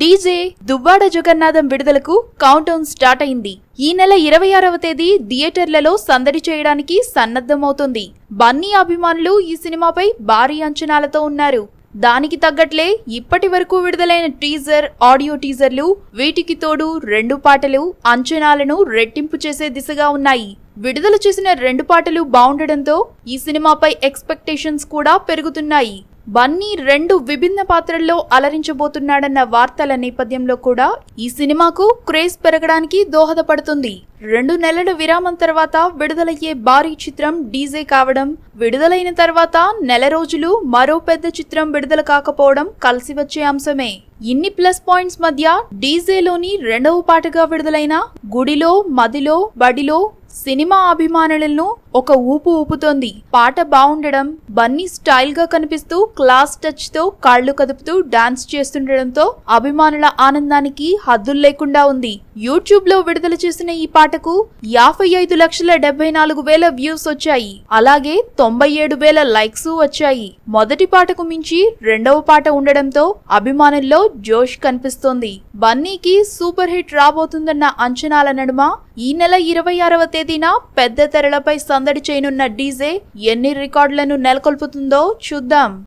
DJ Duvvada Jagannatham విడుదలకు countdown start అయింది. ఈ నెల ఇరవై ఆరవ తేదీ థియేటర్లలో సందడి చేయడానికి సన్నద్ధమవుతుంది. బన్నీ అభిమానులు ఈ సినిమాపై భారీ అంచనాలతో ఉన్నారు. దానికి తగ్గట్లే ఇప్పటి వరకు విడుదలైన టీజర్ ఆడియో టీజర్లు వీటికి తోడు రెండు పాటలు అంచనాలను రెట్టింపు చేసే దిశగా ఉన్నాయి. విడుదల చేసిన రెండు పాటలు బాగుండడంతో ఈ సినిమాపై ఎక్స్పెక్టేషన్స్ కూడా పెరుగుతున్నాయి. బన్నీ రెండు విభిన్న పాత్రల్లో అలరించబోతున్నాడన్న వార్తల నేపథ్యంలో కూడా ఈ సినిమాకు క్రేజ్ పెరగడానికి దోహదపడుతుంది. రెండు నెలల విరామం తర్వాత విడుదలయ్యే భారీ చిత్రం డీజే కావడం విడుదలైన తర్వాత నెల రోజులు మరో పెద్ద చిత్రం విడుదల కాకపోవడం కలిసి వచ్చే అంశమే. ఇన్ని ప్లస్ పాయింట్స్ మధ్య డీజేలోని రెండవ పాటగా విడుదలైన గుడిలో మదిలో బడిలో సినిమా అభిమానులను ఒక ఊపు ఊపుతోంది. పాట బాగుండడం బన్నీ స్టైల్గా కనిపిస్తూ క్లాస్ టచ్తో కాళ్ళు కదుపుతూ డాన్స్ చేస్తుండడంతో అభిమానుల ఆనందానికి హద్దులు లేకుండా ఉంది. యూట్యూబ్లో విడుదల చేసిన ఈ పాటకు యాభై ఐదు లక్షల డెబ్బై నాలుగు వేల వ్యూస్ వచ్చాయి. అలాగే తొంభై ఏడు వేల లైక్స్ వచ్చాయి. మొదటి పాటకు మించి రెండవ పాట ఉండడంతో అభిమానుల్లో జోష్ కనిపిస్తోంది. బన్నీకి సూపర్ హిట్ రాబోతుందన్న అంచనాల నడుమ ఈ నెల ఇరవై ఆరవ తేదీన పెద్ద తెరలపై సందడి చేయనున్న డీజే ఎన్ని రికార్డులను నెలకొల్పుతుందో చూద్దాం.